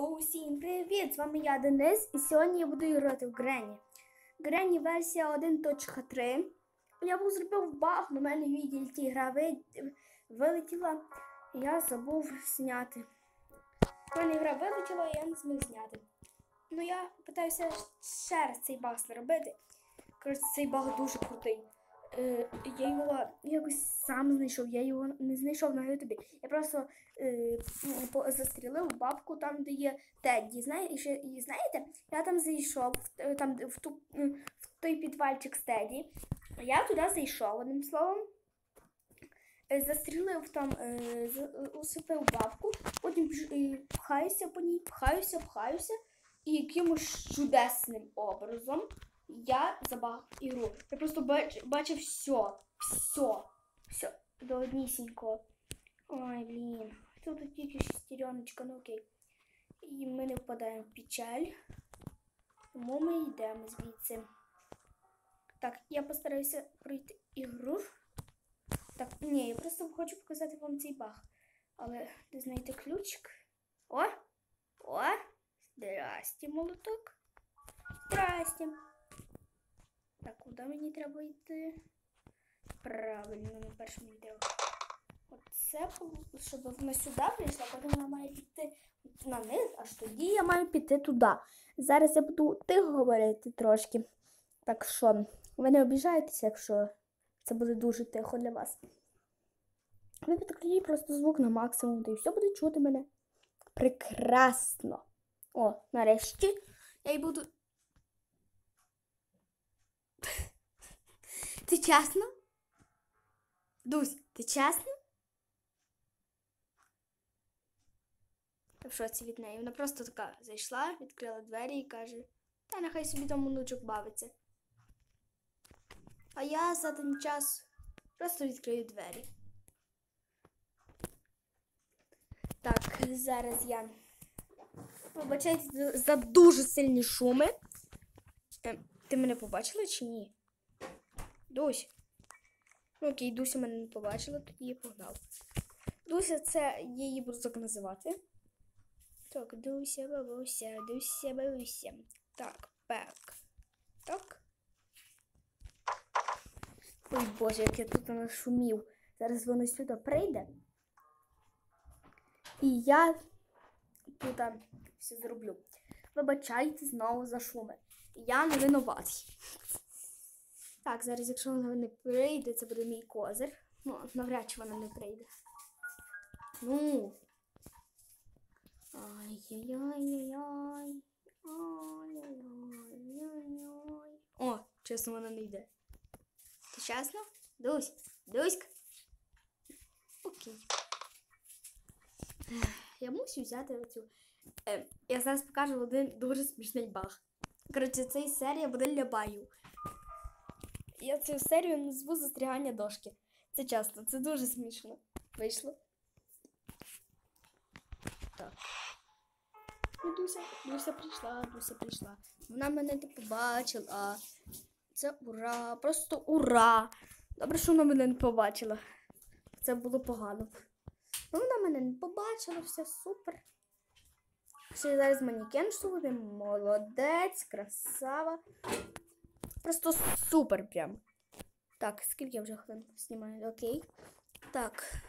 Усім привіт! З вами я Денис, і сьогодні я буду грати в Грені. Грені версія 1.3. Я був зробив баг, на мене відділі гра вилетіла, я забув зняти. Мене гра вилетіла, і я не зміг зняти. Ну я питаюся ще раз цей баг зробити. Коротше, цей баг дуже крутий. Е, я його якось сам знайшов, я його не знайшов на ютубі. Я просто е, застрілив бабку там, де є Тедді. Знає, і, знаєте, я там зайшов е, там, в, ту, в той підвальчик з Тедді. Я туди зайшов, одним словом. Е, Застрілив там, е, е, усипив бабку, потім е, пхаюся по ній, пхаюся, пхаюся, і якимось чудесним образом я забаг ігру. Я просто бач, бачив все, все, все до однісінького. Ой, блін. Тут тільки шестереночка, ну окей. І ми не впадаємо в печаль. Тому ми йдемо звідси. Так, я постараюся пройти ігру. Так, ні, я просто хочу показати вам цей баг. Але де знаєте ключик? О! О! Здрасте, молоток. Здрасте. Так, куди мені треба йти? Правильно, на першому йде. Оце, щоб вона сюди прийшла, потім вона має піти на низ, аж тоді я маю піти туди. Зараз я буду тихо говорити трошки. Так що, ви не обіжаєтеся, якщо це буде дуже тихо для вас. Ви підключіть просто звук на максимум, і все буде чути мене. Прекрасно. О, нарешті я й буду. Ти чесно? Дусь, ти чесно? Я в шоці від неї. Вона просто така зайшла, відкрила двері і каже, та нехай собі там онучок бавиться. А я за ten час просто відкрию двері. Так, зараз я. За- за дуже сильні шуми. Е, Ти мене побачила чи ні? Дусь. Ну окей, Дуся мене не побачила, тоді я погнав. Дуся, це я її буду так називати. Так, Дуся, бабуся, Дуся, бабуся. Так, пек. Так. Ой, Боже, як я тут нашумів. Зараз вона сюди прийде. І я тут все зроблю. Вибачайте знову за шуми. Я не винуватий. Так, зараз, якщо вона не прийде, це буде мій козир. Ну, навряд чи вона не прийде. Ну. Ай-яй-яй-яй-яй. Ай-яй-яй-яй-яй. О, чесно, вона не йде. Ти чесно? Дусь, Дуська. Окей. Я мусю взяти оцю. Е, я зараз покажу один дуже смішний баг. Коротше, ця серія буде для баю. Я цю серію назву застрягання дошки. Це часто, це дуже смішно. Вийшло. Так. І Дуся, Дуся прийшла, Дуся прийшла. Вона мене не побачила. Це ура! Просто ура! Добре, що вона мене не побачила. Це було погано. Ну, вона мене не побачила, все супер. Ще зараз манікен буде. Молодець, красава. Просто супер прям. Так, скільки я вже хвилин знімаю? Окей. Так.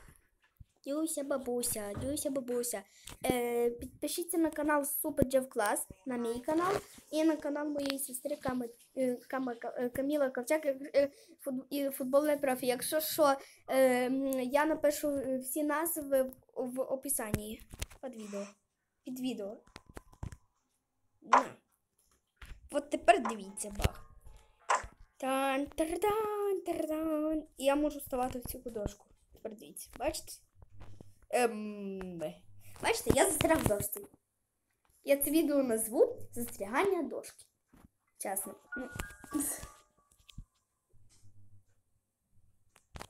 Дюся бабуся, Дюся бабуся. Е, підпишіться на канал Super Jeff Class, на мій канал, і на канал моєї сестри Ками, е, Кама, е, Каміла Ковчак е, і футбольний профі. Якщо що, е, я напишу всі назви в, описанні під відео. Під відео. От тепер дивіться баг. Тан, тардан, тардан. Я можу ставати в цю дошку. Тепер. Бачите? Ем... Бачите, я застряг в дошці. Я це відео назву застрягання дошки. Чесно. Ну.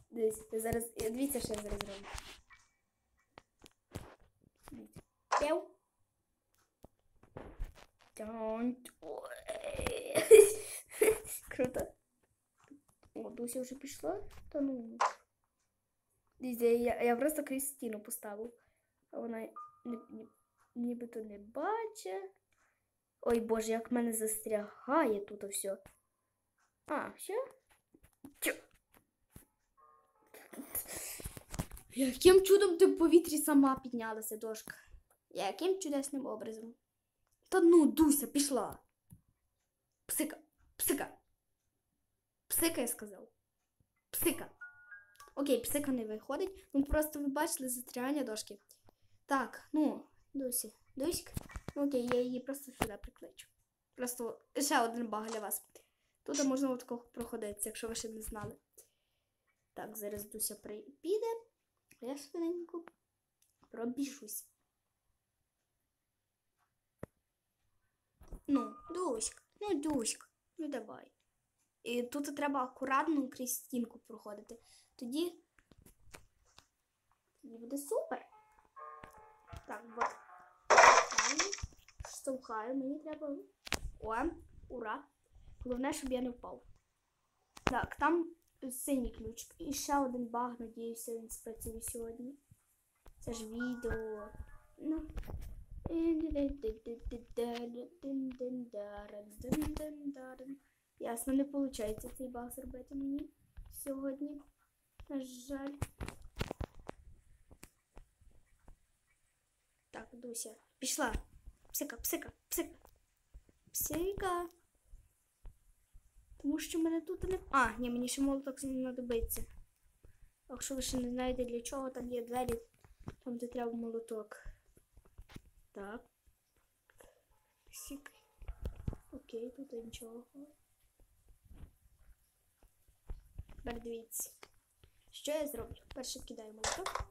Дивіться, я зараз. Дивіться, що я зараз роблю. П'яв. Круто. Дуся вже пішла? Та ну. Я, я просто крізь стіну поставив. А вона нібито не бачить. Ой Боже, як мене застрягає тут все. А, все? Яким чудом ти в повітрі сама піднялася, дошка? Яким чудесним образом? Та ну, Дуся, пішла. Псика, псика. Псика, я сказав. Псика. Окей, псика не виходить. Ну просто ви бачили застрягання дошки. Так, ну, Дусі, Дуська. Ну окей, я її просто сюди прикличу. Просто ще один баг для вас. Тут можна отако проходити, якщо ви ще не знали. Так, зараз Дуся при- піде. Я швиденько пробіжусь. Ну, Дуська, ну Дуська, ну давай. І тут треба акуратно крізь стінку проходити. Тоді. Тоді буде супер. Так, от. Штовхаю. Штовхаю, мені треба. О, ура. Головне, щоб я не впав. Так, там синій ключ. І ще один баг, надіюся, він спрацює сьогодні. Це ж відео. Ну. Ясно, не виходить цей баг зробити мені сьогодні. На жаль. Так, Дуся. Пішла. Псика, псика, псика. Псика. Тому що мене тут не. А, ні, мені ще молоток знадобиться. Якщо ви ще не знаєте для чого, там є двері, там де треба молоток. Так. Псик. Окей, тут нічого. Тепер дивіться. Що я зроблю? Перше кидаю молоток.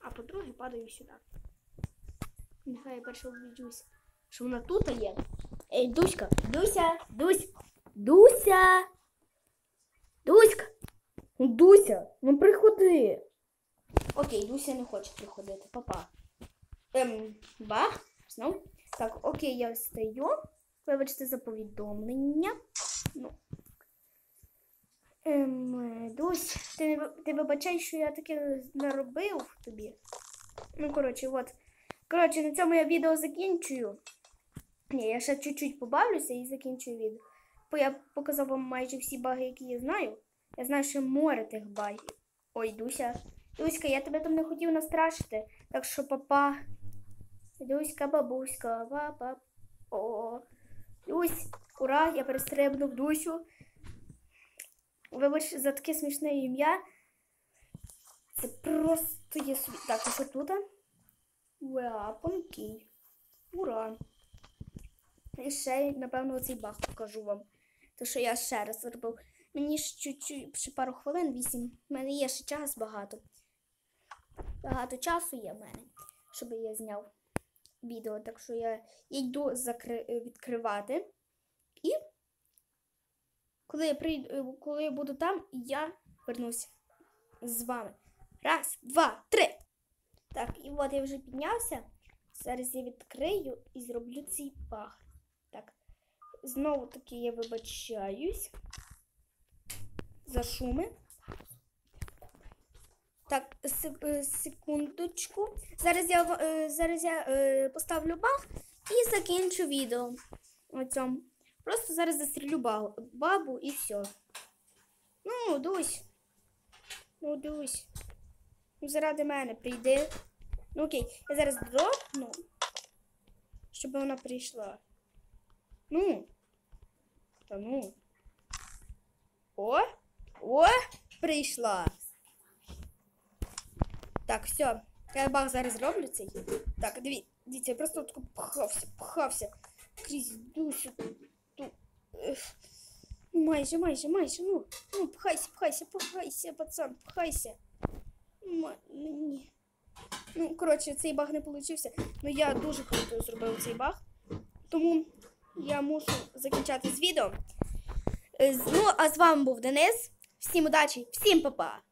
А по-друге падаю сюди. Нехай я перше убіджусь, що вона тут є. Ей, Дуська, Дуся, Дусь, Дуся. Дуська. Ну, Дуся, ну приходи. Окей, Дуся не хоче приходити, папа. Ем, бах, знов. Так, окей, я встаю. Вибачте за повідомлення. Ну. Ем, Дусь, ти, ти вибачай, що я таке наробив тобі. Ну, коротше, от. Коротше, на цьому я відео закінчую. Ні, я ще чуть-чуть побавлюся і закінчую відео. Бо я показав вам майже всі баги, які я знаю. Я знаю, що море тих багів. Ой, Дуся. Дуська, я тебе там не хотів настрашити. Так що папа. Дуська, бабуська, папа. О. Дусь, ура, я перестрибнув Дусю. Вибач за таке смішне ім'я. Це просто є собі. Так, що тут? Веапонкій. Ура. І ще, напевно, оцей баг покажу вам. То, що я ще раз зробив. Мені чуть-чуть, ще пару хвилин, вісім. У мене є ще час багато. Багато часу є в мене, щоб я зняв відео. Так що я йду закри... відкривати. І коли я прийду, коли я буду там, я вернусь з вами. Раз, два, три. Так, і от я вже піднявся. Зараз я відкрию і зроблю цей баг. Так, знову таки я вибачаюсь за шуми. Так, е, секундочку. Зараз я, е, зараз я е, поставлю баг і закінчу відео. На цьому. Просто зараз застрілю бабу, і все. Ну, Дусь. Ну, Дусь. Ну, заради мене прийди. Ну окей, я зараз дропну, щоб вона прийшла. Ну. Та ну. О! О! Прийшла. Так, все. Я баг зараз зроблю цей. Так, диві- дивіться, я просто тако пхався, пхався. Крізь душу. Майже, майже, майже. Ну, ну, пхайся, пхайся, пхайся, пацан, пхайся. Ма-. Ну, коротше, цей баг не получився. Ну я дуже круто зробив цей баг. Тому я мушу закінчати з відео. Е, Ну, а з вами був Денис. Всім удачі, всім па-па!